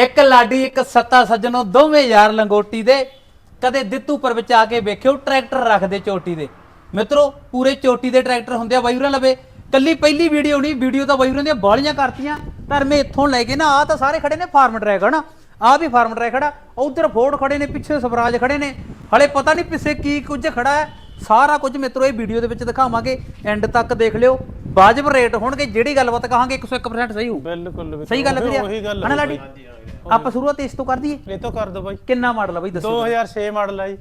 ਇੱਕ ਲਾਡੀ, ਇੱਕ ਸੱਤਾ ਸੱਜਣੋ ਦੋਵੇਂ ਯਾਰ ਲੰਗੋਟੀ ਦੇ। ਕਦੇ ਦਿੱਤੂਪੁਰ ਵਿੱਚ ਆ ਕੇ ਵੇਖਿਓ, ਟਰੈਕਟਰ ਰੱਖਦੇ ਚੋਟੀ ਦੇ। ਮਿੱਤਰੋ, ਪੂਰੇ ਚੋਟੀ ਦੇ ਟਰੈਕਟਰ ਹੁੰਦੇ ਆ ਬਾਈੂਰਾਂ ਲਵੇ। ਕੱਲੀ ਪਹਿਲੀ ਵੀਡੀਓ ਨਹੀਂ, ਵੀਡੀਓ ਤਾਂ ਬਾਈੂਰਾਂ ਦੀਆਂ ਬਾਲੀਆਂ ਕਰਤੀਆਂ। ਪਰ ਇੱਥੋਂ ਲੈ ਕੇ ਨਾ ਆ ਤਾਂ ਸਾਰੇ ਖੜੇ ਨੇ ਫਾਰਮ ਟਰੈਕ, ਹਨਾ? ਆ ਵੀ ਫਾਰਮ ਟਰੈਕ ਖੜਾ। ਉਧਰ ਫੋਰਡ ਖੜੇ ਨੇ, ਪਿੱਛੇ ਸਵਰਾਜ ਖੜੇ ਨੇ। ਹਲੇ ਪਤਾ ਨਹੀਂ ਪਿੱਛੇ ਕੀ ਕੁਝ ਖੜਾ ਹੈ। ਸਾਰਾ ਕੁਝ ਮਿੱਤਰੋ, ਇਹ ਵੀਡੀਓ ਦੇ ਵਿੱਚ ਦਿਖਾਵਾਂਗੇ। ਐਂਡ ਤੱਕ ਦੇਖ ਲਿਓ। ਵਾਜਬ ਰੇਟ ਹੋਣਗੇ ਜਿਹੜੀ ਗੱਲਬਾਤ ਕਹਾਂਗੇ 101% ਸਹੀ ਹੋਊ। ਬਿਲਕੁਲ ਬਿਲਕੁਲ। ਸਹੀ ਗੱਲ ਕਰਿਆ ਉਹੀ ਗੱਲ ਹਨਾ ਲਾਡੀ? ਆਪਾਂ ਸ਼ੁਰੂਆਤ ਇਸ ਤੋਂ ਕਰ ਦਈਏ? ਇਹ ਤਾਂ ਕਰ ਦੋ ਬਾਈ ਕਿੰਨਾ ਮਾਡਲ ਆ ਬਈ ਦੱਸੋ। 2006 ਮਾਡਲ ਆ ਜੀ।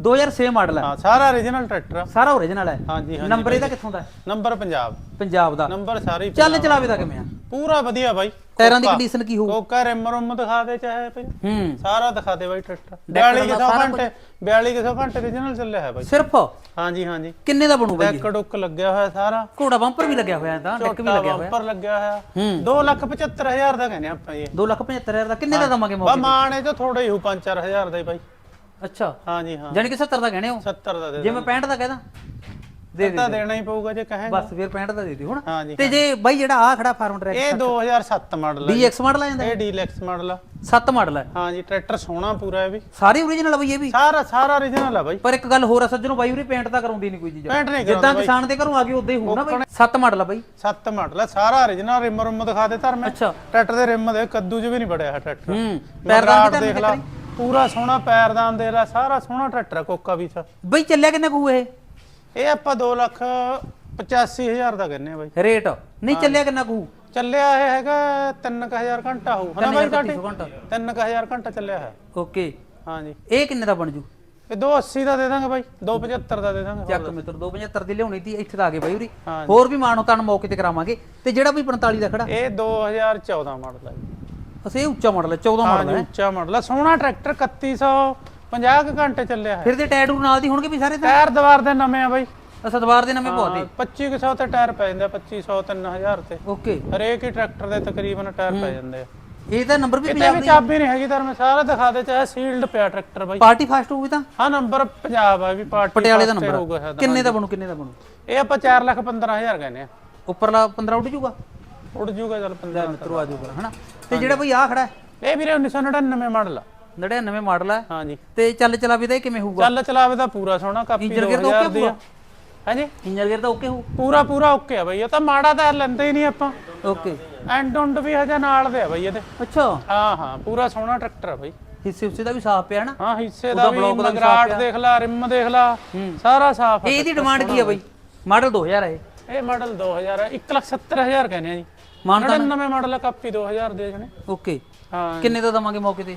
2006 ਮਾਡਲ ਹੈ ਹਾਂ ਸਾਰਾ origignal ਟਰੈਕਟਰ ਆ। ਸਾਰਾ ਓਰੀਜਨਲ ਹੈ ਹਾਂਜੀ ਹਾਂਜੀ ਨੰਬਰ ਇਹਦਾ ਕਿੱਥੋਂ ਦਾ? ਹੈ? ਨੰਬਰ ਪੰਜਾਬ। ਪੰਜਾਬ ਦਾ। ਨੰਬਰ ਸਾਰੇ ਹੀ ਚੱਲ ਚਲਾਵੇ ਦਾ ਕਿਵੇਂ ਆ? ਪੂਰਾ ਵਧੀਆ ਬਾਈ। ਟਾਇਰਾਂ ਦੀ ਕੰਡੀਸ਼ਨ ਕੀ ਹੋਊ? ਕੋਕਾ ਰਿਮ ਰੁਮ ਦਿਖਾ ਦੇ ਚਾਹੇ ਭਾਈ ਹੂੰ। ਸਾਰਾ ਦਿਖਾ ਦੇ ਬਾਈ ਟਰੈਕਟਰ ਡੈਕ 42 ਦਾ ਸਾਰਾ ਘੰਟੇ 42 ਘੰਟੇ origignal ਚੱਲਿਆ ਹੈ ਬਾਈ। ਸਿਰਫ? ਹਾਂਜੀ ਹਾਂਜੀ। ਕਿੰਨੇ ਦਾ ਬਣੂ ਬਾਈ ਡੈਕ ਡੁੱਕ ਲੱਗਿਆ ਹੋਇਆ ਸਾਰਾ। ਘੋੜਾ ਬੰਪਰ ਵੀ ਲੱਗਿਆ ਹੋਇਆ ਤਾਂ ਡੈਕ ਵੀ ਲੱਗਿਆ ਹੋਇਆ। ਬੰਪਰ ਲੱਗਿਆ ਹੋਇਆ। ਹੂੰ। 275000 ਦਾ ਕਹਿੰਦੇ ਆਪਾਂ ਇਹ 275000 ਦਾ ਕਿੰਨੇ ਦਾ ਦਵਾਂਗੇ ਬਾ ਮੌਕੇ ਮਾਣ ਇਹ ਤਾਂ ਥੋੜਾ ਹੀ ਹੋ 5-4000 ਦਾ ਹੀ ਬਾਈ। ਅੱਛਾ। ਹਾਂਜੀ ਹਾਂ। ਜਾਨੀ ਕਿ 70 ਦਾ ਕਹਿਣੇ ਹੋ? 70 ਦਾ ਦੇ ਜੇ ਮੈਂ 65 ਦਾ ਕਹਿਦਾ ਦੇ ਦੇ ਤਾਂ ਦੇਣਾ ਹੀ ਪਊਗਾ ਜੇ ਕਹੇਗਾ। ਬਸ ਫਿਰ 65 ਦਾ ਦੇ ਦੇ ਹੁਣ। ਤੇ ਜੇ ਬਾਈ ਜਿਹੜਾ ਆ ਖੜਾ ਫਾਰਮ ਟਰੈਕ ਇਹ 2007 ਮਾਡਲ ਹੈ DX ਮਾਡਲ ਆ ਜਾਂਦਾ ਇਹ ਡੀਲੈਕਸ ਮਾਡਲ ਆ। 7 ਮਾਡਲ ਹੈ ਹਾਂਜੀ ਟਰੈਕਟਰ ਸੋਹਣਾ ਪੂਰਾ ਇਹ ਵੀ। ਸਾਰੇ ਓਰੀਜਨਲ ਆ ਬਈ ਇਹ ਵੀ? ਸਾਰਾ ਸਾਰਾ origignal ਆ ਬਾਈ। ਪਰ ਇੱਕ ਗੱਲ ਹੋਰ ਆ ਸੱਜਣੋ ਬਾਈ ਉਰੇ ਪੇਂਟ ਤਾਂ ਕਰਾਉਂਦੀ ਨਹੀਂ ਕੋਈ ਚੀਜ਼। ਪੇਂਟ ਨਹੀਂ ਜਿੱਦਾਂ ਕਿਸਾਨ ਦੇ ਘਰੋਂ ਆ ਗਈ ਉਦਾਂ ਹੀ ਨਾ ਬਾਈ। 7 ਮਾਡਲ ਆ ਬਾਈ। 7 ਮਾਡਲ ਆ। ਸਾਰਾ origignal ਰਿਮ ਰੁਮ ਦਿਖਾ ਦੇ ਧਰਮੇ ਅੱਛਾ। ਟਰੈਕਟਰ ਦੇ ਰਿਮ ਦੇ ਕੱਦੂ 'ਚ ਵੀ ਨਹੀਂ ਬੜਿਆ ਹੈ ਟਰੈਕਟਰ। ਹੂੰ ਪੈਰਦਾਨ ਦੇਖ ਲੈ। ਪੂਰਾ ਸੋਹਣਾ ਪੈਰਦਾਨ ਦੇ ਲੈ। ਸਾਰਾ ਸੋਹਣਾ ਟਰੈਕਟਰ ਕੋਕਾ ਵੀ ਸਾ ਬਈ ਚੱਲਿਆ ਕਿੰਨਾ ਕੂ ਇਹ? ਇਹ ਆਪਾਂ 2 ਲੱਖ 85000 ਦਾ ਕਹਿੰਨੇ ਆ ਬਾਈ। ਰੇਟ? ਨਹੀਂ ਚੱਲਿਆ ਕਿੰਨਾ ਕੂ ਚੱਲਿਆ ਇਹ ਹੈਗਾ 3000 ਘੰਟਾ ਹੋਊ। ਹਨਾ ਬਾਈ ਤੁਹਾਡੇ? 3500 ਘੰਟਾ 3000 ਘੰਟਾ ਚੱਲਿਆ ਹੈ। ਓਕੇ। ਹਾਂਜੀ। ਇਹ ਕਿੰਨੇ ਦਾ ਬਣ ਜੂ? ਇਹ 280 ਦਾ ਦੇ ਦਾਂਗੇ ਬਾਈ। 275 ਦਾ ਦੇ ਦਾਂਗੇ। ਚੱਕ ਮਿੱਤਰ 275 ਦੀ ਲਿਆਉਣੀ ਤੀ ਇੱਥੇ ਤਾਂ ਆ ਗਏ ਬਾਈ ਉਰੀ। ਹੋਰ ਵੀ ਮਾਣੋ ਤਨ ਮੌਕੇ ਤੇ ਕਰਾਵਾਂਗੇ। ਤੇ ਜਿਹੜਾ ਵੀ 45 ਦਾ ਖੜਾ? ਇਹ 2014 ਮਾਡਲ ਹੈ। ਅਸੇ ਉੱਚਾ ਮਾਡਲ ਹੈ 14 ਮਾਡਲ ਹੈ? ਉੱਚਾ ਮਾਡਲ ਆ। ਸੋਹਣਾ ਟਰੈਕਟਰ 3150 ਕੁ ਘੰਟੇ ਚੱਲਿਆ ਹੈ। ਫਿਰ ਤੇ ਟਾਇਰ ਟੂਰ ਨਾਲ ਦੀ ਹੋਣਗੇ ਵੀ ਸਾਰੇ ਤਾਂ? ਟਾਇਰ ਦੀਵਾਰ ਦੇ ਨਵੇਂ ਆ ਬਾਈ। ਸਤਵਾਰ ਦੇ ਨਵੇਂ ਬਹੁਤ 2500 ਤੇ ਟਾਇਰ ਪੈ ਜਾਂਦੇ ਆ 2500 3000 ਤੇ। ਓਕੇ। ਹਰੇਕ ਹੀ ਟਰੈਕਟਰ ਦੇ ਤਕਰੀਬਨ ਟਾਇਰ ਪੈ ਜਾਂਦੇ ਆ। ਇਹ ਤਾਂ ਨੰਬਰ ਵੀ ਪੰਜਾਬ ਵੀ ਚਾਬੀ ਨਹੀਂ ਹੈਗੀ ਤਾਂ ਮੈਂ ਸਾਰਾ ਦਿਖਾ ਦੇ ਚਾਹੇ ਸੀਲਡ ਪਿਆ ਟਰੈਕਟਰ ਬਾਈ। ਪਾਰਟੀ ਫਾਸਟ ਹੋਊਗੀ ਤਾਂ? ਹਾਂ ਨੰਬਰ ਪੰਜਾਬ ਆ ਵੀ ਪਾਰਟੀ ਪਟਿਆਲੇ ਦਾ ਨੰਬਰ। ਕਿੰਨੇ ਦਾ ਬਣੂ ਕਿੰਨੇ ਦਾ ਬਣੂ? ਇਹ ਆਪਾਂ 4 ਲੱਖ 15000 ਕਹਿੰਦੇ ਆ। ਉੱਪਰਲਾ 15 ਉੱਡ ਜੂਗਾ? ਉੜ ਜੂਗਾ ਚੱਲ 15 ਮਿੱਤਰੋ ਆ ਜੂਗਾ ਹਨਾ? ਤੇ ਜਿਹੜਾ ਬਈ ਆ ਖੜਾ ਇਹ ਵੀਰੇ 1999 ਮਾਡਲ ਆ। 99 ਮਾਡਲ ਹੈ ਹਾਂਜੀ। ਤੇ ਚੱਲ ਚਲਾ ਵੀ ਤਾਂ ਇਹ ਕਿਵੇਂ ਹੋਊਗਾ? ਚੱਲ ਚਲਾਵੇ ਦਾ ਪੂਰਾ ਸੋਹਣਾ ਕਾਪੀ ਇੰਜਨ ਗੇਅਰ ਤਾਂ 2000 okay ਦੀ ਆ। ਹਾਂਜੀ? ਇੰਜਨ ਗੇਅਰ ਤਾਂ ਓਕੇ ਹੋਊ? ਪੂਰਾ ਪੂਰਾ ਓਕੇ ਆ ਬਈ ਇਹ ਤਾਂ ਮਾੜਾ ਤਾਂ ਲੈਂਦੇ ਹੀ ਨਹੀਂ ਆਪਾਂ। ਓਕੇ ਐਂਡ ਉਂਡ ਵੀ ਹਜੇ ਨਾਲ ਦੇ ਆ ਬਈ ਇਹਦੇ। ਅੱਛਾ। ਹਾਂ ਹਾਂ ਪੂਰਾ ਸੋਹਣਾ ਟਰੈਕਟਰ ਆ ਬਈ। ਹਿੱਸੇ ਹੁੱਸੇ ਦਾ ਵੀ ਸਾਫ਼ ਪਿਆ ਨਾ? ਹਾਂ ਹਿੱਸੇ ਦਾ ਵੀ ਦਾ ਮਗਰਾਟ। ਦੇਖ ਲਾ ਰਿਮ ਦੇਖ ਲਾ ਸਾਰਾ ਸਾਫ਼ ਆ ਇਹ ਇਹਦੀ ਡਿਮਾਂਡ ਕੀ ਹੈ ਬਈ? ਮਾਡਲ 2000 ਹੈ ਇਹ। ਮਾਡਲ 2000 ਆ 170000 ਕਹਿੰਦੇ ਆ ਜੀ। ਮਾਨਤਾ 99 ਮਾਡਲ ਆ ਕਾਪੀ 2000 ਦੇ ਜਣੇ। ਓਕੇ ਹਾਂ। ਕਿੰਨੇ ਦਾ ਦਵਾਂਗੇ ਮੌਕੇ ਤੇ?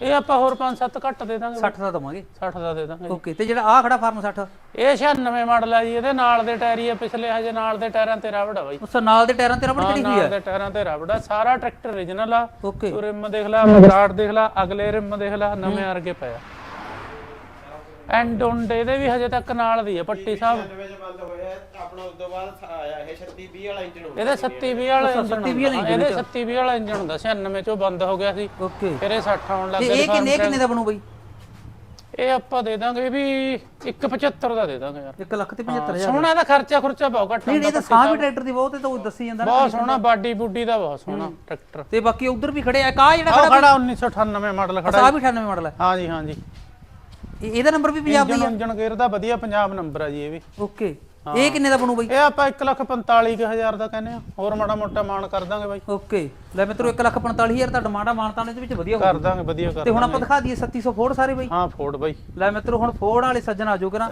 ਇਹ ਆਪਾਂ ਹੋਰ 5-7 ਘੱਟ ਦੇ ਦਾਂਗੇ 60 ਦਾ ਦਵਾਂਗੇ। 60 ਦਾ ਦੇ ਦਾਂਗੇ ਓਕੇ ਤੇ ਜਿਹੜਾ ਆ ਖੜਾ ਫਾਰਮ 60 ਇਹ 96 ਮਾਡਲ ਆ ਜੀ ਇਹਦੇ ਨਾਲ ਦੇ ਟਾਇਰ ਹੀ ਆ ਪਿਛਲੇ ਹਜੇ ਨਾਲ ਦੇ ਟਾਇਰਾਂ ਤੇ ਰਬੜ ਆ ਬਾਈ। ਉਸ ਨਾਲ ਦੇ ਟਾਇਰਾਂ ਤੇ ਰਬੜ ਚੜੀ ਹੋਈ ਨਾਲ ਦੇ ਟਾਇਰਾਂ ਤੇ ਰਬੜ ਆ। ਸਾਰਾ ਟਰੈਕਟਰ origignal ਆ। ਓਕੇ। ਰਿਮ ਦੇਖ ਲੈ ਮਗਰਾਟ ਦੇਖ ਲੈ ਅਗਲੇ ਰਿਮ ਦੇਖ ਲੈ ਨਵੇਂ ਅਰਗੇ ਪਿਆ ਐਂਡ ਉਂਡ ਇਹਦੇ ਵੀ ਹਜੇ ਤੱਕ ਨਾਲ ਦੀ ਆ ਪੱਟੀ ਸਾਹਿਬ। ਆਪਣਾ ਉਸ ਤੋਂ ਬਾਅਦ ਆਇਆ ਇਹ 36 20 ਵਾਲਾ ਇੰਜਨ ਹੋ ਇਹਦੇ 37 20 ਵਾਲਾ ਇੰਜਨ 37 ਵਾਲਾ ਇਹਦੇ 37 20 ਵਾਲਾ ਇੰਜਨ ਹੁੰਦਾ 96 ਚੋਂ ਬੰਦ ਹੋ ਗਿਆ ਸੀ। ਓਕੇ। ਫਿਰ ਇਹ 60 ਆਉਣ ਲੱਗ ਤੇ ਗਿਆ ਇਹ ਕਿੰਨੇ ਕਿੰਨੇ ਦਾ ਬਣੂ ਬਈ? ਇਹ ਆਪਾਂ ਦੇ ਦਾਂਗੇ ਵੀ 175 ਦਾ ਦੇ ਦਾਂਗੇ ਯਾਰ। 1 ਲੱਖ ਤੇ 75000 ਸੋਹਣਾ ਦਾ ਖਰਚਾ ਖੁਰਚਾ ਬਹੁਤ ਘੱਟ ਨਹੀਂ ਹੁੰਦਾ ਇਹ ਤਾਂ ਸਾਹ ਵੀ ਟਰੈਕਟਰ ਦੀ ਬਹੁਤ ਹੈ ਤਾਂ ਉਹ ਦੱਸੀ ਜਾਂਦਾ ਨਾ ਬਹੁਤ ਸੋਹਣਾ ਬਾਡੀ ਬੁੱਡੀ ਦਾ ਬਹੁਤ ਸੋਹਣਾ ਟਰੈਕਟਰ। ਤੇ ਬਾਕੀ ਉਧਰ ਵੀ ਖੜੇ ਆ ਕਾ ਜਿਹੜਾ ਖੜਾ ਖੜਾ 1998 ਮਾਡਲ ਖੜਾ ਸਾਹ ਵੀ 98 ਮਾਡਲ ਹੈ। ਹਾਂਜੀ ਹਾਂਜੀ। ਇਹ- ਇਹਦਾ ਨੰਬਰ ਵੀ ਪੰਜਾਬ ਦਾ ਇੰਜਨ ਇੰਜਨ ਗੇਅਰ ਦਾ ਵਧੀਆ ਪੰਜਾਬ ਨੰਬਰ ਆ ਜੀ ਇਹ ਵੀ। ਓਕੇ। ਇਹ ਕਿੰਨੇ ਦਾ ਬਣੂ ਬਈ? ਇਹ ਆਪਾਂ 145000 ਦਾ ਕਹਿੰਦੇ ਆ। ਹੋਰ ਮਾੜਾ ਮੋਟਾ ਮਾਨ ਕਰ ਦਾਂਗੇ ਬਾਈ। ਓਕੇ। ਲੈ ਮਿੱਤਰੋ 1 ਲੱਖ 45000 ਦਾ ਡਿਮਾਂਡਾ ਮਾਨਤਾਂ ਦੇ ਵਿੱਚ ਵਧੀਆ ਕਰ ਦਾਂਗੇ ਵਧੀਆ ਕਰ ਤੇ ਹੁਣ ਆਪਾਂ ਦਿਖਾ ਦਈਏ 3700 ਫੋੜ ਸਾਰੇ ਬਈ। ਹਾਂ ਫੋਰਡ ਬਾਈ। ਲੈ ਮਿੱਤਰੋ ਹੁਣ ਫੋੜ ਵਾਲੇ ਸੱਜਣ ਆਜੋ ਕਰਾਂ।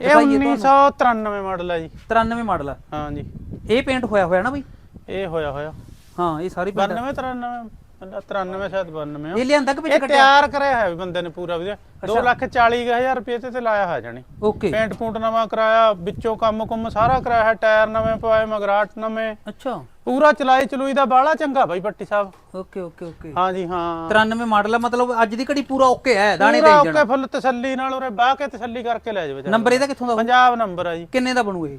ਇਹ 1993 ਮਾਡਲ ਆ ਜੀ। 93 ਮਾਡਲ ਆ। ਹਾਂਜੀ ਇਹ ਪੇਂਟ ਹੋਇਆ ਹੋਇਆ ਨਾ ਬਈ? ਇਹ ਹੋਇਆ ਹੋਇਆ। ਹਾਂ ਇਹ ਸਾਰੀ ਪੇਂਟ 92 93 93 ਸ਼ਾਇਦ 92 ਆ। ਇਹ ਲਿਆਂਦਾ ਕਿ ਵਿੱਚ ਇਹ ਤਿਆਰ ਕਰਿਆ ਹੈ ਵੀ ਬੰਦੇ ਨੇ ਪੂਰਾ ਵਧੀਆ 240000 ਰੁਪਏ ਤੇ ਤੇ ਲਾਇਆ ਹੈ ਜਾਣੀ। ਓਕੇ। ਪੇਂਟ ਪੂੰਟ ਨਵਾਂ ਕਰਾਇਆ ਵਿੱਚੋਂ ਕੰਮ ਕੁੰਮ ਸਾਰਾ ਕਰਾਇਆ ਹੈ ਟਾਇਰ ਨਵੇਂ ਪਵਾਏ ਮਗਰਾਟ ਨਵੇਂ। ਅੱਛਾ। ਪੂਰਾ ਚਲਾਈ ਚਲੂਈ ਦਾ ਬਾਹਲਾ ਚੰਗਾ ਬਾਈ ਪੱਟੀ ਸਾਹਿਬ। Okay okay okay. ਹਾਂਜੀ ਹਾਂ। 93 ਮਾਡਲ ਮਤਲਬ ਅੱਜ ਦੀ ਘੜੀ ਪੂਰਾ ਓਕੇ ਹੈ ਦਾਣੇ ਓਕੇ ਫੁੱਲ ਤਸੱਲੀ ਨਾਲ ਉਰੇ ਬਾਹ ਕੇ ਤਸੱਲੀ ਕਰਕੇ ਲੈ ਜਾਵੇ ਨੰਬਰ ਇਹਦਾ ਕਿੱਥੋਂ ਦਾ? ਪੰਜਾਬ ਨੰਬਰ ਆ ਜੀ। ਕਿੰਨੇ ਦਾ ਬਣੂ ਇਹ?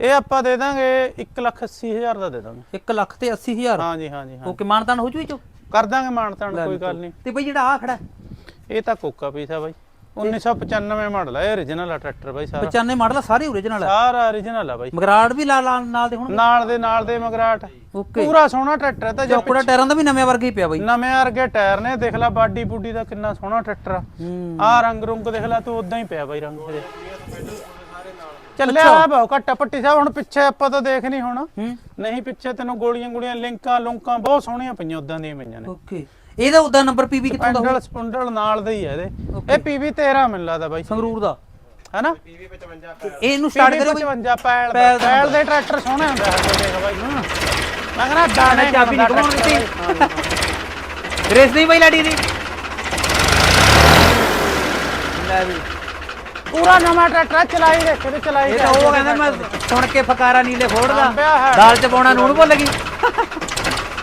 ਇਹ ਆਪਾਂ ਦੇ ਦਾਂਗੇ 180000 ਦਾ ਦੇ ਦਾਂਗੇ। 1 ਲੱਖ ਤੇ 80000 ਹਾਂਜੀ ਹਾਂਜੀ ਹਾਂ। ਓਕੇ ਮਾਨਤਾਨ ਹੋ ਜੂ ਇਹ ਚੋ? ਕਰ ਦਾਂਗੇ ਮਾਨਤਾਨ ਕੋਈ ਗੱਲ ਨਹੀਂ ਤੇ ਬਈ ਜਿਹੜਾ ਆ ਖੜਾ ਹੈ, ਇਹ ਤਾਂ ਕੋਕਾ ਪੀਸ ਬਾਈ। 1995 ਮਾਡਲ ਹੈ origignal ਆ ਟਰੈਕਟਰ ਬਾਈ ਸਾਰਾ। 95 ਮਾਡਲ ਆ ਸਾਰੇ origignal ਆ। ਸਾਰਾ origignal ਆ ਬਾਈ। ਮਗਰਾੜ ਵੀ ਲਾ ਲਾ ਨਾਲ ਦੇ ਹੁਣ। ਨਾਲ ਦੇ ਨਾਲ ਦੇ ਮਗਰਾਟ। ਓਕੇ। ਪੂਰਾ ਸੋਹਣਾ ਟਰੈਕਟਰ ਹੈ ਤਾਂ ਜੇ ਚੌਕੜਾ ਟਾਇਰਾਂ ਦਾ ਵੀ ਨਵੇਂ ਵਰਗਾ ਹੀ ਪਿਆ ਬਾਈ। ਨਵੇਂ ਵਰਗੇ ਟਾਇਰ ਨੇ ਦੇਖ ਲੈ ਬਾਡੀ ਬੂਡੀ ਦਾ ਕਿੰਨਾ ਸੋਹਣਾ ਟਰੈਕਟਰ ਆ। ਹੂੰ। ਆ ਰੰਗ ਰੁੰਗ ਦੇਖ ਲੈ ਤੂੰ ਉਦਾਂ ਹੀ ਪਿਆ ਬਾਈ ਰੰਗ ਇਹਦੇ। ਚੱਲਿਆ ਆ ਬਹੁ ਘੱਟਾ ਪੱਟੀ ਸਾਹਿਬ ਹੁਣ ਪਿੱਛੇ ਆਪਾਂ ਤਾਂ ਦੇਖ ਨਹੀਂ ਹੁਣ। ਹੂੰ। ਨਹੀਂ ਪਿੱਛੇ ਤੈਨੂੰ ਗੋਲੀਆਂ ਗੋਲੀਆਂ ਲਿੰਕਾਂ ਲੁੰਕਾਂ ਬਹੁਤ ਸੋਹਣੀਆਂ ਪਈਆਂ ਉਦਾਂ ਦੀਆਂ ਪਈਆਂ ਨੇ। ਓਕੇ। ਇਹਦਾ ਉਦਾਂ ਨੰਬਰ ਪੀਵੀ ਕਿੱਥੋਂ ਦਾ ਪੈਂਡਲ ਸਪੁੰਡਲ ਨਾਲ ਦੇ ਹੀ ਆ ਇਹਦੇ। ਇਹ ਪੀਵੀ 13 ਮੈਨੂੰ ਲੱਗਦਾ ਬਾਈ। ਸੰਗਰੂਰ ਦਾ। ਹੈਨਾ? ਪੀਵੀ 55 ਇਹਨੂੰ ਸਟਾਰਟ ਕਰੋ ਬਾਈ 55 ਪੈਲ ਪੈਲ ਦਾ ਟਰੈਕਟਰ ਸੋਹਣੇ ਹੁੰਦੇ ਆ। ਦੇਖ ਬਾਈ ਮੈਂ ਕਹਿੰਦਾ ਦਾਣੇ ਚਾਬੀ ਨਹੀਂ tractor ਦਿੱਤੀ। ਰੇਸ ਨਹੀਂ ਬਾਈ ਲਾਡੀ ਦੀ। ਲੈ ਵੀ। ਪੂਰਾ ਨਵਾਂ ਟਰੈਕਟਰ ਚਲਾਈ ਦੇਖੇ ਤੇ ਚਲਾਈ ਇਹ ਤਾਂ ਉਹ ਕਹਿੰਦਾ ਮੈਂ ਸੁਣ ਕੇ ਫਕਾਰਾ ਨੀਲੇ ਫੋੜਦਾ ਹੈ। ਦਾਲ ਚ ਪਾਉਣਾ ਨੂਣ ਭੁੱਲ ਗਈ।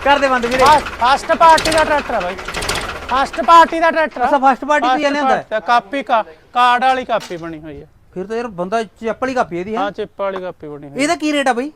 ਕਰ ਦੇ ਬੰਦ ਵੀਰੇ। ਫਸਟ ਪਾਰਟੀ ਦਾ ਟਰੈਕਟਰ ਆ ਬਾਈ। ਫਸਟ ਪਾਰਟੀ ਦਾ ਟਰੈਕਟਰ ਅਸਾ ਫਸਟ ਪਾਰਟੀ ਹੀ ਲਿਆਂਦਾ? ਹੈ। ਤੇ ਕਾਪੀ ਕਾ ਕਾਰਡ ਵਾਲੀ ਕਾਪੀ ਬਣੀ ਹੋਈ ਹੈ ਫਿਰ ਤਾਂ ਯਾਰ ਬੰਦਾ ਚੱਪਲ ਹੀ ਕਾਪੀ ਇਹਦੀ ਹੈ? ਹਾਂ ਚਿੱਪ ਵਾਲੀ ਕਾਪੀ ਬਣੀ ਹੋਈ ਇਹਦਾ ਕੀ ਰੇਟ ਆ ਬਾਈ?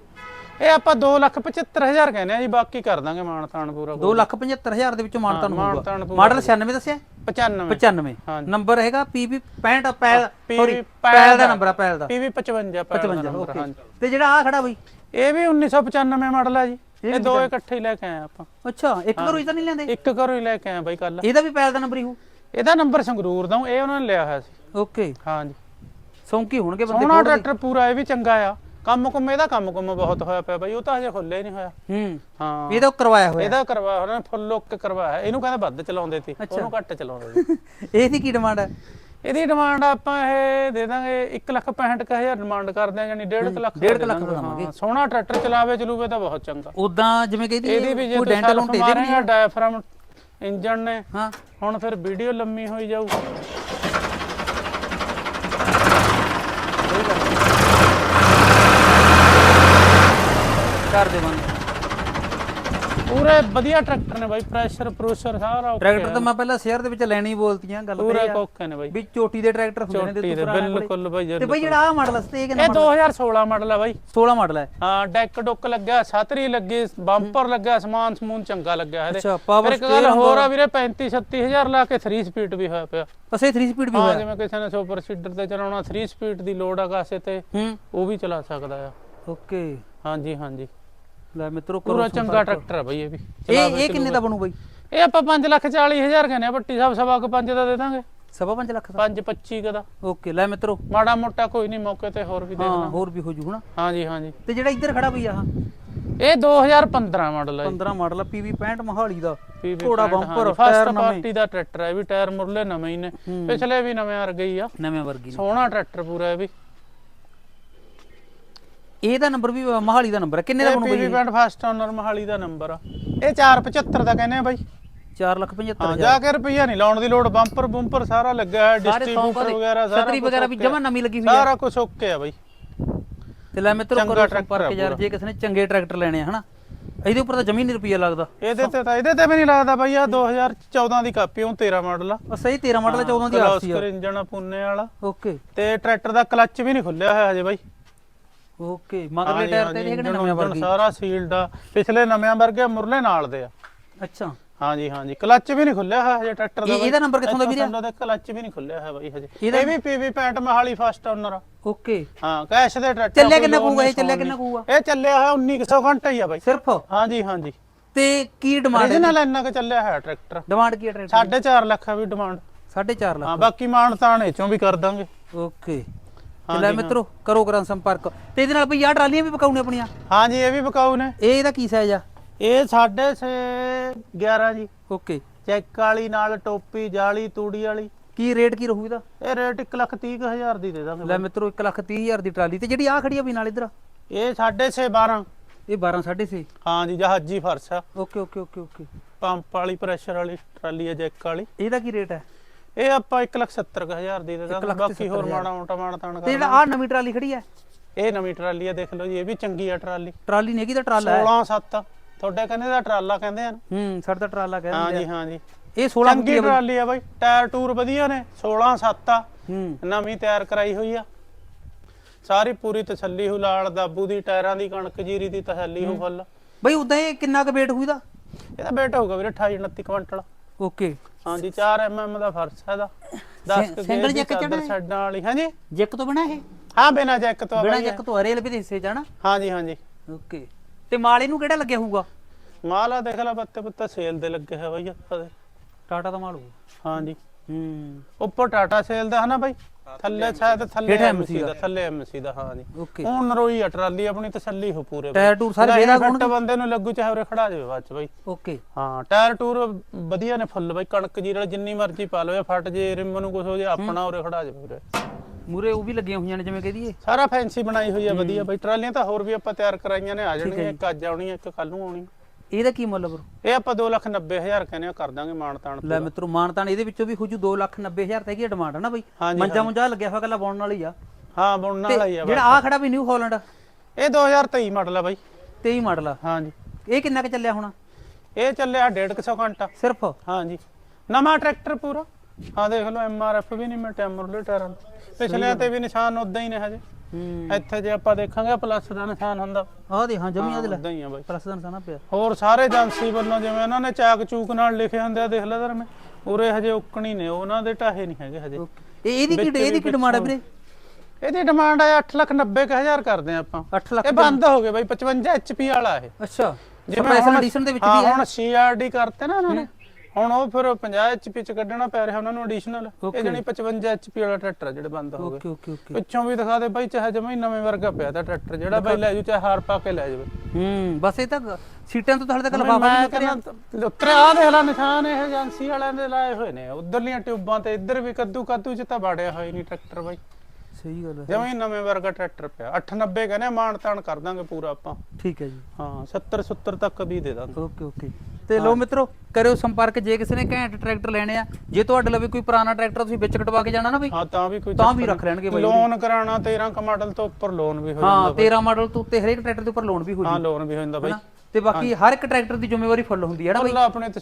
ਇਹ ਆਪਾਂ 275000 ਕਹਿੰਦੇ ਆ ਜੀ ਬਾਕੀ ਕਰ ਦਾਂਗੇ ਮਾਨ ਤਾਨ ਪੂਰਾ 275000 ਦੇ ਵਿੱਚੋਂ ਮਾਨਤਾਨ ਮਾਣ ਹੋਊਗਾ ਮਾਡਲ 96 ਦੱਸਿਆ? 95 95 ਹਾਂਜੀ। ਨੰਬਰ ਹੈਗਾ ਪੀਬੀ 65 ਪੈਲ ਸੌਰੀ ਪੈਲ ਦਾ। ਨੰਬਰ ਆ ਪੈਲ ਦਾ। ਪੀਵੀ 55 ਪੈਲ ਦਾ 55 ਨੰਬਰ, ਓਕੇ। ਤੇ ਜਿਹੜਾ ਆ ਖੜਾ ਬਾਈ? ਇਹ ਵੀ 1995 ਮਾਡਲ ਆ ਜੀ। ਇਹ ਦੋ ਇਕੱਠੇ ਹੀ ਲੈ ਕੇ ਆਏ ਆਪਾਂ। ਅੱਛਾ ਇੱਕ ਘਰੋਂ ਹੀ। ਤਾਂ ਨਹੀਂ ਲੈਂਦੇ? ਇੱਕ ਘਰੋਂ ਹੀ ਲੈ ਕੇ ਆਏ ਬਾਈ ਕੱਲ। ਇਹਦਾ ਵੀ ਪੈਲ ਦਾ ਨੰਬਰ ਹੀ ਹੋ ਇਹਦਾ ਨੰਬਰ ਸੰਗਰੂਰ ਦਾ ਇਹ ਉਹਨਾਂ ਨੇ ਲਿਆ ਹੋਇਆ ਸੀ। ਓਕੇ। ਹਾਂਜੀ। ਸੌਂਕੀ ਹੋਣਗੇ ਬੰਦੇ ਸੋਹਣਾ ਟਰੈਕਟਰ ਪੂਰਾ ਇਹ ਵੀ ਚੰਗਾ ਆ। ਕੰਮ ਕੁੰਮ ਇਹਦਾ ਕੰਮ ਕੁੰਮ ਬਹੁਤ ਹੋਇਆ ਪਿਆ ਬਾਈ ਉਹ ਤਾਂ ਹਜੇ ਖੁੱਲੇ ਨਹੀਂ ਹੋਇਆ। ਹੂੰ। ਹਾਂ। ਇਹਦਾ ਕਰਵਾਇਆ ਹੋਇਆ। ਇਹਦਾ ਕਰਵਾਇਆ ਉਹਨਾਂ ਨੇ ਫੁੱਲ ਲੁੱਕ ਕਰਵਾਇਆ। ਇਹਨੂੰ ਕਹਿੰਦਾ ਵੱਧ ਚਲਾਉਂਦੇ ਸੀ ਉਹਨੂੰ ਘੱਟ ਚਲਾਉਂਦੇ ਸੀ। ਇਹਦੀ ਕੀ ਡਿਮਾਂਡ ਹੈ ਇਹਦੀ ਡਿਮਾਂਡ ਆਪਾਂ ਇਹ ਦੇ ਦਾਂਗੇ 165000 ਡਿਮਾਂਡ ਕਰਦੇ ਆ ਯਾਨੀ 1.5 ਲੱਖ ਦਾ ਡੇਢ ਕੁ ਦੇ ਲੱਖ ਦਾਂਗੇ। ਬਣਾਵਾਂਗੇ। ਸੋਹਣਾ ਟਰੈਕਟਰ ਚਲਾਵੇ ਚਲੂਵੇ ਤਾਂ ਬਹੁਤ ਚੰਗਾ। ਉਦਾਂ ਜਿਵੇਂ ਕਹਿੰਦੀ ਇਹਦੀ ਵੀ ਜੇ ਡੈਂਟਲ ਇਹਦੇ ਵੀ ਮਾਰੇਗਾ ਡਾਇਫਰਮ ਇੰਜਨ ਨੇ ਹਾਂ। ਹੁਣ ਫਿਰ ਵੀਡੀਓ ਲੰਮੀ ਹੋਈ ਜਾਊ। ਕਰ ਦੇ ਬੰਦ। ਪੂਰੇ ਵਧੀਆ ਟਰੈਕਟਰ ਨੇ ਬਾਈ ਪ੍ਰੈਸ਼ਰ ਪ੍ਰੂਸ਼ਰ ਸਾਰਾ okay ਟਰੈਕਟਰ। ਤਾਂ ਮੈਂ ਪਹਿਲਾਂ ਸ਼ੇਅਰ ਦੇ ਵਿੱਚ ਲੈਣੀ ਬੋਲਤੀਆਂ ਗੱਲ ਪੂਰੇ ਤੇ ਕੋਕੇ ਨੇ ਬਾਈ। ਵੀ ਚੋਟੀ ਦੇ ਟਰੈਕਟਰ ਹੁੰਦੇ ਨੇ ਦੇ ਬਿਲਕੁਲ ਬਾਈ ਤੇ ਬਈ ਜਿਹੜਾ ਆ ਮਾਡਲ ਸਤੇ ਇਹ 2016 ਮਾਡਲ ਆ? ਬਾਈ। 16 ਮਾਡਲ ਹੈ ਹਾਂ ਡੈਕ ਡੁੱਕ ਲੱਗਿਆ ਛਤਰੀ ਲੱਗੀ ਬੰਪਰ ਲੱਗਿਆ ਸਮਾਨ ਸਮੂਨ ਚੰਗਾ ਲੱਗਿਆ ਇਹਦੇ ਅੱਛਾ, ਫਿਰ ਇੱਕ ਗੱਲ ਹੋਰ ਆ ਵੀਰੇ 35 36000 ਲਾ ਕੇ 3 ਸਪੀਡ ਵੀ ਹੋਇਆ ਪਿਆ। ਅਸੇ 3 ਸਪੀਡ ਵੀ ਹਾਂ ਹੋਇਆ। ਜਿਵੇਂ ਕਿਸੇ ਨੇ ਸੁਪਰ ਸੀਡਰ ਤੇ ਚਲਾਉਣਾ 3 ਸਪੀਡ ਦੀ ਲੋਡ ਆ ਕਾਸੇ ਤੇ ਹੂੰ। ਉਹ ਵੀ ਚਲਾ ਸਕਦਾ ਆ। ਓਕੇ ਹਾਂਜੀ ਹਾਂਜੀ। ਲੈ ਮਿੱਤਰੋ ਕਰੋ ਪੂਰਾ ਚੰਗਾ ਟਰੈਕਟਰ ਆ ਬਾਈ ਇਹ ਵੀ। ਇਹ ਇਹ ਕਿੰਨੇ ਦਾ ਬਣੂ ਬਈ? ਇਹ ਆਪਾਂ 5 ਲੱਖ 40 ਹਜ਼ਾਰ ਕਹਿੰਦੇ ਆ ਭੱਟੀ ਸਾਹਿਬ ਸਵਾ ਕੁ ਪੰਜ ਦਾ ਦੇ ਦਾਂਗੇ। ਸਵਾ 5 ਲੱਖ ਦਾ? 5 25 ਕੁ ਦਾ। ਓਕੇ ਲੈ ਮਿੱਤਰੋ। ਮਾੜਾ ਮੋਟਾ ਕੋਈ ਨਹੀਂ ਮੌਕੇ ਤੇ ਹੋਰ ਵੀ ਹਾਂ ਦੇਖਣਾ ਹੋਰ ਵੀ ਹੋ ਜੂ ਹਨਾ? ਹਾਂਜੀ ਹਾਂਜੀ। ਤੇ ਜਿਹੜਾ ਇੱਧਰ ਖੜਾ ਬਈ ਆਹ? ਇਹ 2015 ਮਾਡਲ ਹੈ 15 ਮਾਡਲ ਆ ਪੀਵੀ 65 ਮਹਾਲੀ ਦਾ। ਪੈਂਹਠ, ਬੰਪਰ ਫਸਟ ਪਾਰਟੀ ਦਾ ਟਰੈਕਟਰ ਹੈ ਵੀ ਟਾਇਰ ਮੁਰਲੇ ਨਵੇਂ ਹੀ ਨੇ। ਪਿਛਲੇ ਵੀ ਨਵੇਂ ਆ ਗਈ ਆ। ਨਵੇਂ ਵਰਗੀ ਸੋਹਣਾ ਟਰੈਕਟਰ ਪੂਰਾ ਇਹ ਵੀ। ਇਹਦਾ ਨੰਬਰ ਵੀ ਮਹਾਲੀ ਦਾ ਨੰਬਰ ਹੈ। ਕਿੰਨੇ ਦਾ ਇਹ ਬਣੂ ਪੀਵੀ ਬਈ ਪੈਂਟ ਫਸਟ ਓਨਰ ਮਹਾਲੀ ਦਾ ਨੰਬਰ ਆ। ਇਹ 475 ਦਾ ਕਹਿੰਦੇ ਆ ਬਾਈ। 4 ਲੱਖ 75 ਹਾਂ ਜਾ ਕੇ ਰੁਪਈਆ ਨਹੀਂ ਲਾਉਣ ਦੀ ਲੋੜ ਬੰਪਰ ਬੰਪਰ ਸਾਰਾ ਲੱਗਾ ਹੈ ਸਾਰੇ ਡਿਸਟ੍ਰੀਬਿਊਟਰ ਵਗੈਰਾ ਸਾਰਾ ਛਤਰੀ ਕੁਛ ਵਗੈਰਾ ਵੀ okay ਆ। ਜਮਾ ਨਵੀਂ ਲੱਗੀ ਹੋਈ ਹੈ ਸਾਰਾ ਕੁਝ ਓਕੇ ਆ ਬਾਈ। ਤੇ ਲੈ ਮਿੱਤਰੋ ਚੰਗਾ ਕਰੋ ਟਰੈਕਟਰ ਸੰਪਰਕ ਯਾਰ। ਜੇ ਕਿਸੇ ਨੇ ਚੰਗੇ ਟਰੈਕਟਰ ਲੈਣੇ ਆ ਹਨਾ। ਇਹਦੇ ਉੱਪਰ ਤਾਂ ਜਮੀ ਨਹੀਂ ਰੁਪਈਆ ਲੱਗਦਾ। ਇਹਦੇ ਤੇ ਤਾਂ ਇਹਦੇ ਤੇ ਵੀ ਨਹੀਂ ਲੱਗਦਾ ਬਾਈ ਆ 2014 ਦੀ ਕਾਪੀ ਉਹ 13 ਮਾਡਲ ਆ। ਉਹ ਸਹੀ 13 ਮਾਡਲ 14 ਦੀ ਆਰਸੀ ਆ ਕਲੌਸਕਰ ਇੰਜਨ ਆ ਪੁੰਨੇ ਵਾਲਾ। ਓਕੇ। ਤੇ ਟਰੈਕਟਰ ਦਾ ਕਲੱਚ ਵੀ ਨਹੀਂ ਖੁੱਲਿਆ ਹੋਇਆ ਹਜੇ ਬਾਈ। ਓਕੇ ਮਗਰਲੇ ਹਾਂਜੀ, ਟਾਇਰ ਤੇ ਹਾਂਜੀ, ਦੇਖਣੇ ਇੰਜਣ ਨਵੇਂ ਵਰਗੀ? ਸਾਰਾ ਸੀਲਡ ਆ ਪਿਛਲੇ ਨਵਿਆਂ ਵਰਗੇ ਮੁਰਲੇ ਨਾਲ ਦੇ ਆ। ਅੱਛਾ। ਹਾਂਜੀ ਹਾਂਜੀ ਕਲੱਚ ਵੀ ਨਹੀਂ ਖੁੱਲਿਆ ਹੋਇਆ ਹਜੇ ਟਰੈਕਟਰ ਦਾ ਇਹ- ਇਹਦਾ number ਕਿੱਥੋਂ ਦਾ ਵੀਰੇ? ਵੀਰੇ ਕਲੱਚ ਵੀ ਨਹੀਂ ਖੁੱਲਿਆ ਹੋਇਆ ਬਾਈ ਹਜੇ। ਇਹਦਾ- ਇਹ ਵੀ PV paint Mohali first owner okay. ਹਾਂ ਕੈਸ਼ ਦੇ ਟਰੈਕਟਰ ਚੱਲਿਆ ਕਿੰਨਾ ਲੋਨ ਕੂਗਾ ਇਹ ਚੱਲਿਆ ਕਿੰਨਾ ਨਹੀਂ। ਕੂਗਾ ਇਹ ਚੱਲਿਆ ਹੋਇਆ 1900 ਘੰਟਾ ਹੀ ਆ ਬਾਈ। ਸਿਰਫ? ਹਾਂਜੀ ਹਾਂਜੀ। ਤੇ ਕੀ ਡਿਮਾਂਡ ਹੈ origignal ਇੰਨਾ ਕੁ ਚੱਲਿਆ ਹੋਇਆ ਟਰੈਕਟਰ। ਡਿਮਾਂਡ ਕੀ ਹੈ ਟਰੈਕਟਰ 4.5 ਲੱਖ ਆ ਵੀ ਡਿਮਾਂਡ 4.5 ਲੱਖ। ਹਾਂ ਬਾਕੀ ਮਾਨ ਤਾਣ ਇਹ ਚੋਂ ਵੀ ਕਰ ਦਾਂਗੇ। ਓਕੇ। ਤੇ ਲੈ ਮਿੱਤਰੋ ਕਰੋ ਕਰਾਂ ਸੰਪਰਕ। ਤੇ ਇਹਦੇ ਨਾਲ ਬਈ ਆਹ ਟਰਾਲੀਆਂ ਵੀ ਪਕਾਉਣੇ ਆਪਣੀਆਂ? ਹਾਂਜੀ ਇਹ ਵੀ ਬਕਾਊ ਨੇ। ਇਹ ਇਹਦਾ ਕੀ ਸਾਈਜ਼ ਆ? ਇਹ 6.5 11 ਜੀ। ਓਕੇ। ਚੈੱਕ ਵਾਲੀ ਨਾਲ ਟੋਪੀ ਜਾਲੀ ਤੂੜੀ ਵਾਲੀ। ਕੀ ਰੇਟ ਕੀ ਰਹੂ ਇਹਦਾ? ਇਹ ਰੇਟ 1 ਲੱਖ 30 ਹਜ਼ਾਰ ਦੀ ਦੇ ਦਾਂਗੇ ਲੈ ਮਿੱਤਰੋ 1 ਲੱਖ 30 ਹਜ਼ਾਰ ਦੀ ਟਰਾਲੀ। ਤੇ ਜਿਹੜੀ ਆ ਖੜੀ ਆ ਵੀ ਨਾਲ ਇਧਰ ਇਹ 6.5 12 ਇਹ 12 6.5 ਹਾਂਜੀ ਜਹਾਜੀ ਫਰਸ਼ ਆ। Okay okay okay okay. Pump ਵਾਲੀ ਪ੍ਰੈਸ਼ਰ ਵਾਲੀ ਟਰਾਲੀ ਆ ਜੈਕ ਵਾਲੀ। ਇਹਦਾ ਕੀ ਰੇਟ ਹੈ ਇਹ ਆਪਾਂ 1 ਲੱਖ 70 ਹਜ਼ਾਰ ਦੀ ਦੇ ਦਾਂਗੇ ਤੇ ਬਾਕੀ ਹੋਰ ਮਾੜਾ ਮੋਟਾ ਮਾੜਾ ਤਾਣ ਤੇ ਕਰ ਜਿਹੜਾ ਆ ਨਵੀਂ ਟਰਾਲੀ ਖੜੀ ਹੈ? ਇਹ ਨਵੀਂ ਟਰਾਲੀ ਆ ਦੇਖ ਲਓ ਜੀ ਇਹ ਵੀ ਚੰਗੀ ਆ ਟਰਾਲੀ। ਟਰਾਲੀ ਨਹੀਂ ਹੈਗੀ ਤਾਂ ਟਰਾਲਾ ਹੈ। 16 7 ਤੁਹਾਡੇ ਕਹਿੰਦੇ ਦਾ ਟਰਾਲਾ ਕਹਿੰਦੇ ਆ? ਹੂੰ ਸਾਡਾ ਤਾਂ ਟਰਾਲਾ ਕਹਿੰਦੇ ਹਾਂਜੀ ਹਾਂਜੀ। ਇਹ 16 ਚੰਗੀ ਟਰਾਲੀ ਆ ਬਾਈ ਟਾਇਰ ਟੂਰ ਵਧੀਆ ਨੇ 16 7 ਆ। ਹੂੰ। ਨਵੀਂ ਤਿਆਰ ਕਰਾਈ ਹੋਈ ਆ। ਸਾਰੀ ਪੂਰੀ ਤਸੱਲੀ ਹੋ ਲਾਲ ਦਾਬੂ ਦੀ ਟਾਇਰਾਂ ਦੀ ਕਣਕ ਜੀਰੀ ਦੀ ਤਸੱਲੀ ਹੋ ਫੁੱਲ। ਬਈ ਉਦਾਂ ਇਹ ਕਿੰਨਾ ਕੁ weight ਹੋਊ ਇਹਦਾ? ਬੇਟ ਹੋਊਗਾ ਵੀਰੇ 28 29 ਕੁਇੰਟਲ। ਓਕੇ। ਹਾਂਜੀ 4 ਐਮਐਮ ਦਾ ਫਰਸ਼ ਹੈ ਇਹਦਾ। 10 ਕੁ ਦੀ ਜੈਕ ਚੜ੍ਹਨਾ ਛੱਡਣ ਵਾਲੀ ਹਾਂਜੀ। ਜੈਕ ਤੋਂ ਬਣਾ ਇਹ? ਹਾਂ ਬਿਨਾ ਜੈਕ ਤੋਂ ਬਿਨਾ। ਜੈਕ ਤੋਂ ਰੇਲ ਵੀ ਦੇ ਹਿੱਸੇ ਜਾਣਾ ਹਾਂਜੀ ਹਾਂਜੀ। ਓਕੇ। ਤੇ ਮਾਲ ਇਹਨੂੰ ਕਿਹੜਾ ਲੱਗਿਆ ਹੋਊਗਾ? ਮਾਲ ਆ ਦੇਖ ਲੈ ਪੱਤੇ ਪੱਤਾ ਸੇਲ ਦੇ ਲੱਗੇ ਹੈ ਬਾਈ ਦੇ। ਟਾਟਾ ਦਾ ਮਾਲ ਹੋਊ ਹਾਂਜੀ। ਹੂੰ। ਉੱਪਰ ਟਾਟਾ ਸੇਲ ਦਾ ਹੈ ਨਾ ਬਾਈ? ਥੱਲੇ ਸ਼ਾਇਦ ਥੱਲੇ ਹੇਠਾਂ ਐਮਸੀ ਦਾ। ਥੱਲੇ ਐਮਸੀ ਦਾ ਹਾਂ ਜੀ। ਹੁਣ ਨਰੋਈ ਆ ਟਰਾਲੀ ਆਪਣੀ ਤਸੱਲੀ ਹੋ ਪੂਰੇ ਟਾਇਰ ਟੂਰ ਸਾਰੇ ਵੇਦਾ ਹੋਣਗੇ? ਬੰਦੇ ਨੂੰ ਲੱਗੂ ਚਾਹੇ ਉਰੇ ਖੜਾ ਜਾਵੇ ਬਾਅਦ ਚ ਬਾਈ। ਓਕੇ। ਹਾਂ ਟਾਇਰ ਟੂਰ ਵਧੀਆ ਨੇ ਫੁੱਲ ਬਾਈ ਕਣਕ ਜੀਰਾ ਜਿੰਨੀ ਮਰਜ਼ੀ ਪਾ ਲਵੇ ਫਟ ਜੇ ਰਿਮ ਨੂੰ ਕੁਝ ਹੋ ਜੇ ਆਪਣਾ ਉਰੇ ਖੜਾ ਜਾਵੇ ਉਰੇ। ਮੂਰੇ ਉਹ ਵੀ ਲੱਗੀਆਂ ਹੋਈਆਂ ਨੇ ਜਿਵੇਂ ਕਹਦੀਏ ਸਾਰਾ ਫੈਂਸੀ ਬਣਾਈ ਹੋਈ ਹੈ ਵਧੀਆ ਬਾਈ। ਟਰਾਲੀਆਂ ਤਾਂ ਹੋਰ ਵੀ ਆਪਾਂ ਤਿਆਰ ਕਰਾਈਆਂ ਨੇ ਆ ਜਾਣਗੀਆਂ ਇੱਕ ਅੱਜ ਆਉਣੀ ਇੱਕ ਕੱਲ ਨੂੰ ਆਉਣੀ। ਇਹਦਾ ਕੀ ਮੁੱਲ ਬਰੋ ਇਹ ਆਪਾਂ 290000 ਕਹਿੰਦੇ ਆ ਕਰ ਦਾਂਗੇ ਮਾਣ ਤਾਣ ਲੈ ਮਿੱਤਰੋ ਮਾਨਤਾਨ ਇਹਦੇ ਵਿੱਚੋਂ ਵੀ ਹੋ ਜੂ 290000 ਤੇ ਕੀ ਡਿਮਾਂਡ ਹੈ ਨਾ ਬਈ? ਹਾਂਜੀ, ਮੰਜਾ ਮੁੰਜਾ ਲੱਗਿਆ ਹੋਇਆ ਗੱਲਾਂ ਬੌਣ ਨਾਲ ਹੀ ਆ। ਹਾਂ ਬੁਣਨ ਤੇ ਵਾਲਾ ਹੀ ਆ ਜਿਹੜਾ ਆ ਖੜਾ ਵੀ ਨਿਊ ਹਾਲੈਂਡ ਇਹ 2023 ਮਾਡਲ ਆ ਬਾਈ। 23 ਮਾਡਲ ਆ। ਹਾਂਜੀ। ਇਹ ਕਿੰਨਾ ਕੁ ਚੱਲਿਆ ਹੋਣਾ? ਇਹ ਚੱਲਿਆ 150 ਘੰਟਾ। ਸਿਰਫ? ਹਾਂਜੀ। ਨਵਾਂ ਟਰੈਕਟਰ ਪੂਰਾ। ਹਾਂ ਦੇਖ ਲਓ ਐਮਆਰਐਫ ਵੀ ਨਹੀਂ ਮਿਟਿਆ ਮੁਰਲੇ ਟਾਇਰਾਂ ਤੇ। ਪਿਛਲਿਆਂ ਤੇ ਵੀ ਨਿਸ਼ਾਨ ਉਦਾਂ ਹੀ ਨੇ ਹਜੇ। ਹੂੰ। ਇੱਥੇ ਜੇ ਆਪਾਂ ਦੇਖਾਂਗੇ ਪਲੱਸ ਦਾ ਨਿਸ਼ਾਨ ਹੁੰਦਾ। ਆਹ ਦੇ ਹਾਂ ਜਮੀ ਆ ਦੇ ਲੈ। ਉਦਾਂ ਹੀ ਆ ਬਾਈ। ਪਲੱਸ ਦਾ ਨਿਸ਼ਾਨਾ ਪਿਆ। ਹੋਰ ਸਾਰੇ ਏਜੰਸੀ ਵੱਲੋਂ ਜਿਵੇਂ ਉਹਨਾਂ ਨੇ ਚਾਕ ਚੂਕ ਨਾਲ ਲਿਖੇ ਹੁੰਦੇ ਆ ਦੇਖ ਲੈ ਦਰ ਮੈਂ ਉਰੇ ਹਜੇ ਉੱਕਣੀ ਨੇ ਉਹਨਾਂ ਦੇ ਢਾਹੇ ਨਹੀਂ ਹੈਗੇ ਹਜੇ। ਇਹ ਇਹਦੀ ਕੀ ਵਿੱਚ ਇਹਦੀ ਵੀ ਕੀ ਡਿਮਾਂਡ ਹੈ ਵੀਰੇ? ਇਹਦੀ ਡਿਮਾਂਡ ਹੈ 8 ਲੱਖ 90 ਕੁ ਹਜ਼ਾਰ ਕਰਦੇ ਆ ਆਪਾਂ। 8 ਲੱਖ ਇਹ ਬੰਦ ਹੋ ਗਏ ਬਾਈ 55 ਐਚਪੀ ਵਾਲਾ ਇਹ। ਅੱਛਾ। ਜਿਵੇਂ ਸਪੈਸ਼ਲ ਹੁਣ- ਐਡੀਸ਼ਨ ਦੇ ਵਿੱਚ ਵੀ ਹੈ। ਹੁਣ ਸੀਆਰਡੀ ਕਰਤੇ ਨਾ ਉਹਨਾਂ ਨੇ। ਹੁਣ ਉਹ ਫਿਰ 50 ਐਚਪੀ ਚ ਕੱਢਣਾ ਪੈ ਰਿਹਾ ਉਹਨਾਂ ਨੂੰ ਐਡੀਸ਼ਨਲ ਇਹ. ਜਣੀ 55 ਐਚਪੀ ਵਾਲਾ ਟਰੈਕਟਰ ਜਿਹੜੇ ਬੰਦ ਹੋ ਗਏ ਓਕੇ ਓਕੇ ਓਕੇ ਪਿੱਛੋਂ ਵੀ ਦਿਖਾ ਦੇ ਬਾਈ ਚਾਹੇ ਜਮਾ ਨਵੇਂ ਵਰਗਾ ਪਿਆ ਤਾਂ ਟਰੈਕਟਰ ਜਿਹੜਾ ਬਾਈ ਲੈ ਜੂ ਚਾਹੇ ਹਾਰ ਪਾ ਕੇ ਲੈ ਜਾਵੇ। ਹੂੰ ਬਸ ਇਹ ਤਾਂ ਸੀਟਾਂ ਤੋਂ ਹਲੇ ਤੱਕ ਲਫਾਫਾ ਨਹੀਂ ਕਰਿਆ ਉੱਤਰੇ ਆ ਦੇਖ ਲੈ ਨਿਸ਼ਾਨ ਇਹ ਏਜੰਸੀ ਵਾਲਿਆਂ ਦੇ ਲਾਏ ਹੋਏ ਨੇ। ਉਧਰਲੀਆਂ ਟਿਊਬਾਂ ਤੇ ਇੱਧਰ ਵੀ ਕੱਦੂ ਕੱਦੂ ਚ ਤਾਂ ਬਾੜਿਆ ਹੋਇਆ ਨਹੀਂ ਟਰੈਕਟਰ ਬਾਈ। ਸਹੀ ਗੱਲ ਹੈ। ਜਮਾਂ ਹੀ ਨਵੇਂ ਵਰਗਾ ਟਰੈਕਟਰ ਪਿਆ। 890 ਕਹਿੰਦੇ ਮਾਣ ਤਾਣ ਕਰ ਦਾਂਗੇ ਪੂਰਾ ਆਪਾਂ। ਠੀਕ ਹੈ ਜੀ। ਹਾਂ 70 70 ਤੱਕ ਵੀ ਦੇ ਦਾਂਗੇ। ਓਕੇ ਓਕੇ ਤੇ ਲੋ ਮਿੱਤਰੋ ਕਰਿਓ ਸੰਪਰਕ ਜੇ ਕਿਸੇ ਨੇ ਘੈਂਟ ਟਰੈਕਟਰ ਲੈਣੇ ਆ ਜੇ ਤੁਹਾਡੇ ਲਵੇ ਕੋਈ ਪੁਰਾਣਾ ਟਰੈਕਟਰ ਤੁਸੀਂ ਵਿੱਚ ਕਟਵਾ ਕੇ ਜਾਣਾ ਨਾ ਬਈ। ਹਾਂ ਤਾਂ ਵੀ ਕੋਈ ਤਾਂ ਵੀ ਰੱਖ ਲੈਣਗੇ ਬਾਈ ਲੋਨ ਕਰਾਣਾ 13 ਕ ਮਾਡਲ ਤੋਂ ਉੱਪਰ ਲੋਨ ਵੀ ਹੋ ਹਾਂ ਜਾਂਦਾ 13 ਮਾਡਲ ਤੋਂ ਉੱਤੇ ਹਰੇਕ ਟਰੈਕਟਰ ਦੇ ਉੱਪਰ ਲੋਨ ਵੀ ਹੋ ਹਾਂ ਜੂ। ਲੋਨ ਵੀ ਹੋ ਜਾਂਦਾ ਬਾਈ। ਤੇ ਬਾਕੀ ਹਰ ਇੱਕ ਟਰੈਕਟਰ ਦੀ ਜ਼ਿੰਮੇਵਾਰੀ ਫੁੱਲ ਹੁੰਦੀ ਹੈ ਨਾ ਬਈ।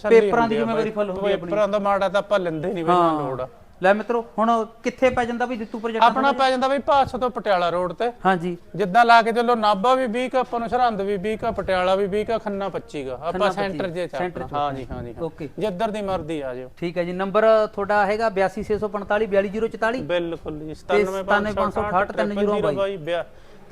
ਪੇਪਰਾਂ ਦੀ ਜ਼ਿੰਮੇਵਾਰੀ। ਫੁੱਲ ਹੁੰਦੀ ਹੈ ਆਪਣੀ। ਪੇਪਰਾਂ ਦਾ ਮਾੜਾ ਤਾਂ ਆਪਾਂ ਲੈਂਦੇ ਨਹੀਂ ਬਈ ਆ ਲੈ ਮਿੱਤਰੋ ਹੁਣ ਕਿੱਥੇ ਪੈ ਜਾਂਦਾ ਬਈ ਦਿੱਤੂ ਪ੍ਰੋਜੈਕਟ ਆਪਣਾ ਪੈ ਜਾਂਦਾ ਬਈ ਭਾਦਸੋਂ ਤੋਂ ਪਟਿਆਲਾ ਰੋਡ ਤੇ। ਹਾਂਜੀ। ਜਿੱਦਾਂ ਲਾ ਕੇ ਚੱਲੋ ਨਾਭਾ ਵੀ 20 ਕਾ ਆਪਾਂ ਨੂੰ ਸਰਹੰਦ ਵੀ 20 ਕਾ ਪਟਿਆਲਾ ਵੀ 20 ਕਾ ਖੰਨਾ 25 ਕਾ। ਆਪਾਂ ਸੈਂਟਰ ਜੇ ਚ ਸੈਂਟਰ ਆਪਣਾ। ਹਾਂ ਜੀ ਹਾਂ ਜੀ ਹਾਂ। ਓਕੇ ਜਿੱਧਰ ਦੀ ਮਰਜ਼ੀ ਆ ਜਾਓ। ਠੀਕ ਹੈ ਜੀ ਨੰਬਰ ਤੁਹਾਡਾ ਹੈਗਾ 82645 42044 ਬਿਲਕੁਲ ਜੀ 97568 97568 ਬਾਈ। ਬਿਆ-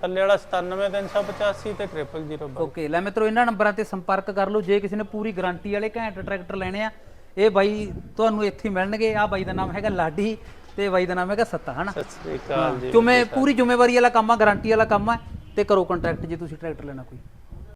ਥੱਲੇ ਵਾਲਾ 97385 ਤੇ 0002 ਓਕੇ ਲੈ ਮਿੱਤਰੋ ਇਹਨਾਂ ਨੰਬਰਾਂ ਤੇ ਸੰਪਰਕ ਕਰ ਲਓ। ਜੇ ਕਿਸੇ ਨੇ ਪੂਰੀ ਗਾਰੰਟੀ ਵਾਲੇ ਘੈਂਟ ਟਰੈਕਟਰ ਲੈਣੇ ਆ ਇਹ ਬਾਈ ਤੁਹਾਨੂੰ ਇੱਥੇ ਮਿਲਣਗੇ। ਆ ਬਾਈ ਦਾ ਨਾਮ ਹੈਗਾ ਲਾਡੀ ਤੇ ਬਾਈ ਦਾ ਨਾਮ ਹੈਗਾ ਸੱਤਾ ਹਨਾ? ਸਤਿ ਸ੍ਰੀ ਅਕਾਲ ਜੀ ਜਿਵੇਂ ਪੂਰੀ ਜ਼ਿੰਮੇਵਾਰੀ ਵਾਲਾ ਕੰਮ ਆ ਗਾਰੰਟੀ ਵਾਲਾ ਕੰਮ ਆ ਤੇ ਕਰੋ ਕੰਟਰੈਕਟ ਜੇ ਤੁਸੀਂ ਟਰੈਕਟਰ ਲੈਣਾ ਕੋਈ।